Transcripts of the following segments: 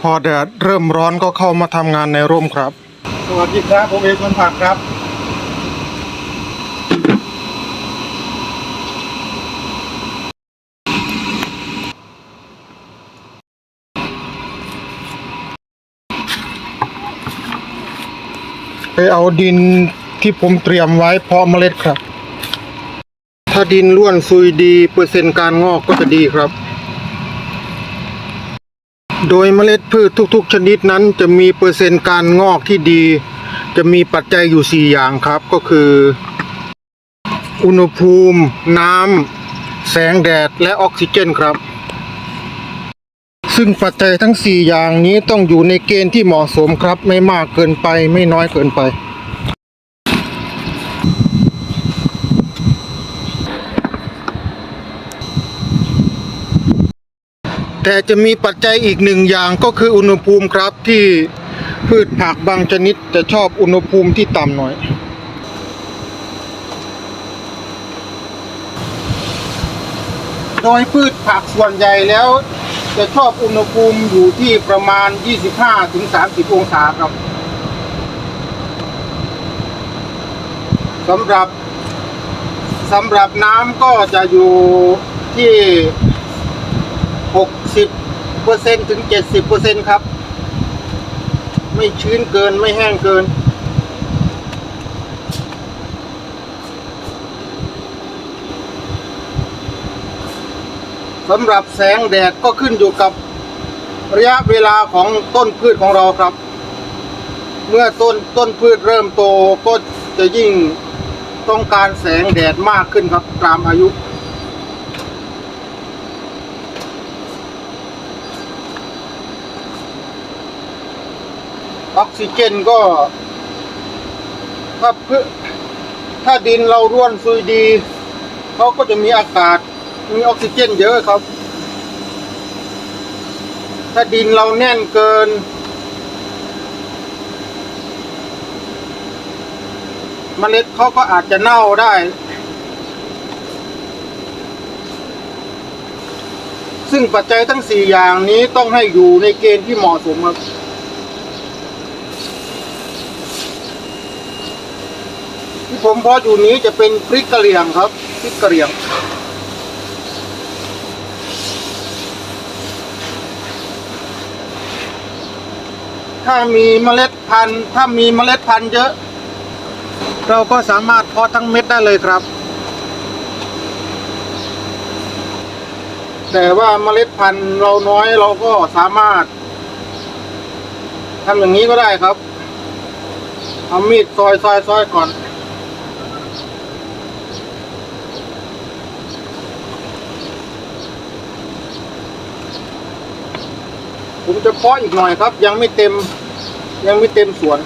พอแดดเริ่มร้อนก็เข้ามาทำงานในร่มครับ สวัสดีครับ ผมเอกคนผักครับ ไปเอาดินที่ผมเตรียมไว้เพาะเมล็ดครับ ถ้าดินร่วนซุยดี เปอร์เซ็นต์การงอกก็จะดีครับ โดยเมล็ดพืชทุกๆ ชนิดนั้นจะมีเปอร์เซ็นต์การงอกที่ดี จะมีปัจจัยอยู่ 4 อย่างครับก็คือ อุณหภูมิ น้ำแสงแดดและออกซิเจนครับ ซึ่งปัจจัยทั้ง 4 อย่างนี้ต้องอยู่ในเกณฑ์ที่เหมาะสมครับ ไม่มากเกินไปไม่น้อยเกินไป แต่จะมีปัจจัยอีกหนึ่งอย่างก็คืออุณหภูมิครับที่พืชผักบางชนิดจะชอบอุณหภูมิที่ต่ำหน่อย โดยพืชผักส่วนใหญ่แล้ว จะชอบอุณหภูมิอยู่ที่ประมาณ 25-30 องศาครับสำหรับสำหรับน้ำก็จะอยู่ที่ 6 60เปอร์เซ็นถึง 70เปอร์เซ็นครับ ไม่ชื้นเกินไม่แห้งเกิน สำหรับแสงแดดก็ขึ้นอยู่กับระยะเวลาของต้นพืชของเราครับ เมื่อต้นต้นพืชเริ่มโตก็จะยิ่งต้องการแสงแดดมากขึ้นครับตามอายุ ออกซิเจนก็ ถ้าพืถ้าดินเราร่วนซุยดีเขาก็จะมีอากาศมีออกซิเจนเยอะครับ ถ้าดินเราแน่นเกิน เมล็ดเขาก็อาจจะเน่าได้ ซึ่งปัจจัยทั้งสี่อย่างนี้ต้องให้อยู่ในเกณฑ์ที่เหมาะสมครับ ที่ผมเพาะอยู่นี้จะเป็นพริกกะเหรี่ยงครับพริกกะเหรี่ยง ถ้ามีเมล็ดพันธุ์ ถ้ามีเมล็ดพันธุ์เยอะ เราก็สามารถเพาะทั้งเม็ดได้เลยครับ แต่ว่าเมล็ดพันธุ์เราน้อยเราก็สามารถทำอย่างนี้ก็ได้ครับ เอามีดซอยซอยซอยก่อน ผมจะเพาะอีกหน่อยครับ ยังไม่เต็ม ยังไม่เต็มสวน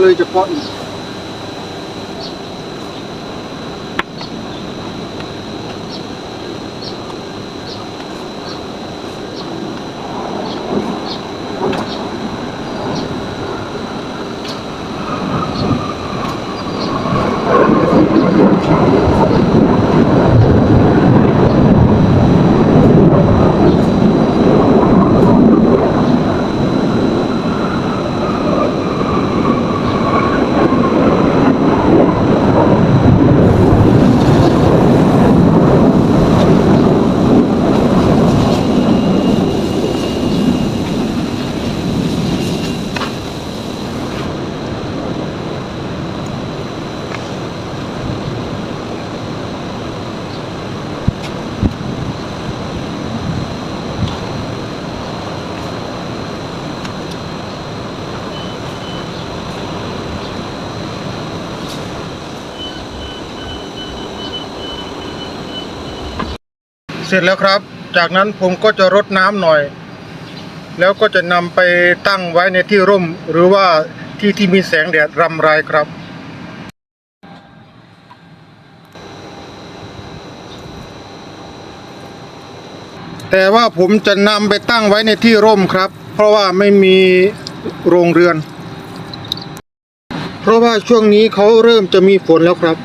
เลยจะเพาะอีก ร็จแล้วครับ จากนั้นผมก็จะรดน้ำหน่อย แล้วก็จะนำไปตั้งไว้ในที่ร่ม หรือว่าที่ที่มีแสงแดดรำไรครับ แต่ว่าผมจะนำไปตั้งไว้ในที่ร่มครับ เพราะว่าไม่มีโรงเรือน เพราะว่าช่วงนี้เขาเริ่มจะมีฝนแล้วครับ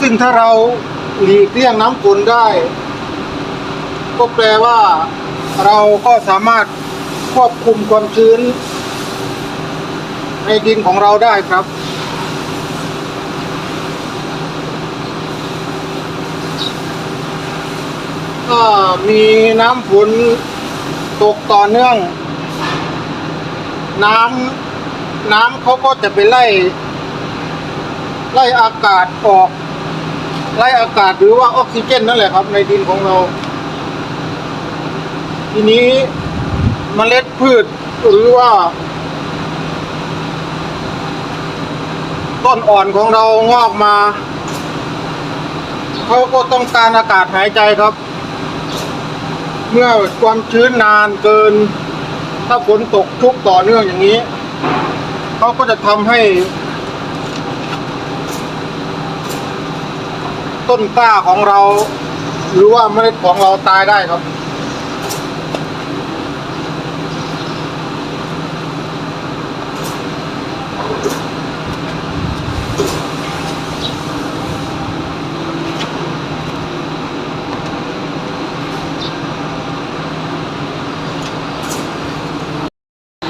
ซึ่งถ้าเราหลีกเลี่ยงน้ำฝนได้ ก็แปลว่า เราก็สามารถควบคุมความชื้น ในดินของเราได้ครับ ก็มีน้ำฝนตกต่อเนื่อง น้ำน้ำเขาก็จะไปไล่ ไล่อากาศออกไล่อากาศหรือว่าออกซิเจนนั่นแหละครับ ในดินของเรา ทีนี้เมล็ดพืชหรือว่า ต้นอ่อนของเรางอกมา เขาก็ต้องการอากาศหายใจครับ เมื่อความชื้นนานเกิน ถ้าฝนตกชุกต่อเนื่องอย่างนี้ เขาก็จะทำให้ ต้นกล้าของเรา หรือว่าเมล็ดของเราตายได้ครับ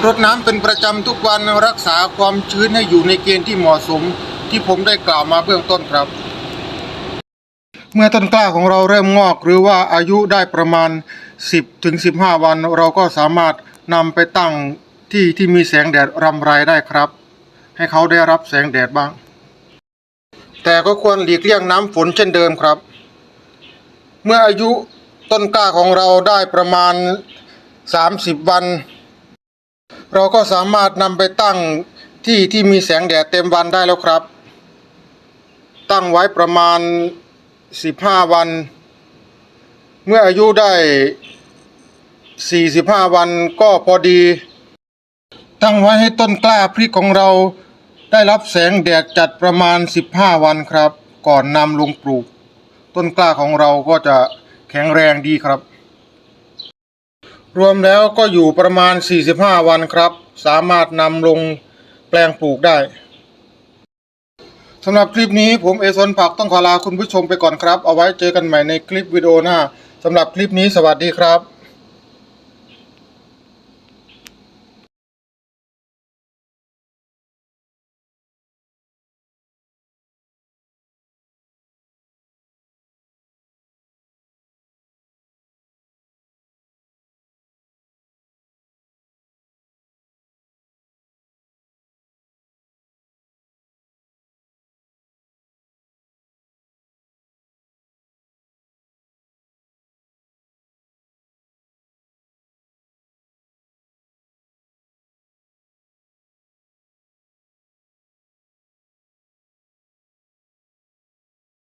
รดน้ำเป็นประจำทุกวันรักษาความชื้นให้อยู่ในเกณฑ์ที่เหมาะสม ที่ผมได้กล่าวมาเบื้องต้นครับ เมื่อต้นกล้าของเราเริ่มงอก หรือว่าอายุได้ประมาณ 10ถึง15วัน เราก็สามารถนำไปตั้งที่ที่มีแสงแดดรำไรได้ครับ ให้เขาได้รับแสงแดดบ้าง แต่ก็ควรหลีกเลี่ยงน้ำฝนเช่นเดิมครับ เมื่ออายุต้นกล้าของเราได้ประมาณ 30 วัน เราก็สามารถนำไปตั้งที่ที่มีแสงแดดเต็มวันได้แล้วครับ ตั้งไว้ประมาณ 15 วัน เมื่ออายุได้ 45 วันก็พอดี ตั้งไว้ให้ต้นกล้าพริกของเราได้รับแสงแดดจัดประมาณ 15 วันครับ ก่อนนำลงปลูก ต้นกล้าของเราก็จะแข็งแรงดีครับ รวมแล้วก็อยู่ประมาณ 45 วันครับ สามารถนำลงแปลงปลูกได้สำหรับคลิปนี้ผมเอซอนผักต้องขอลาคุณผู้ชมไปก่อนครับ เอาไว้เจอกันใหม่ในคลิปวิดีโอหน้าสำหรับคลิปนี้สวัสดีครับ